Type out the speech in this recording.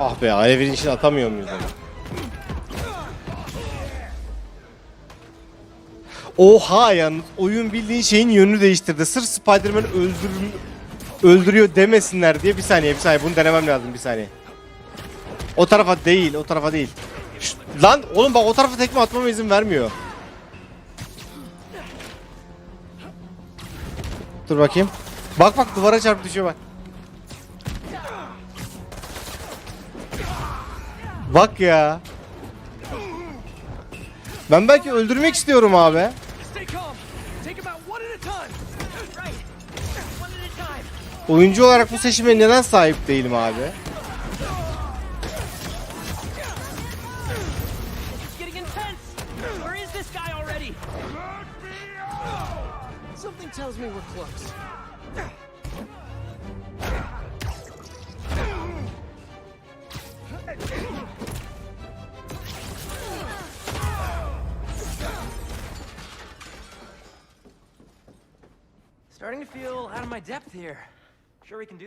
Ah be alevin içine atamıyor muyuz onu? Oha yalnız oyun bildiğin şeyin yönünü değiştirdi. Sırf Spider-Man öldür öldürüyor demesinler diye bir saniye bir saniye bunu denemem lazım bir saniye. O tarafa değil o tarafa değil. Şşt, lan oğlum bak o tarafa tekme atmama izin vermiyor. Dur bakayım. Bak bak duvara çarpıp düşüyor bak. Bak ya. Ben belki öldürmek istiyorum abi. Oyuncu olarak bu seçime neden sahip değilim abi? Starting to feel out of my depth here. Sure we can do this?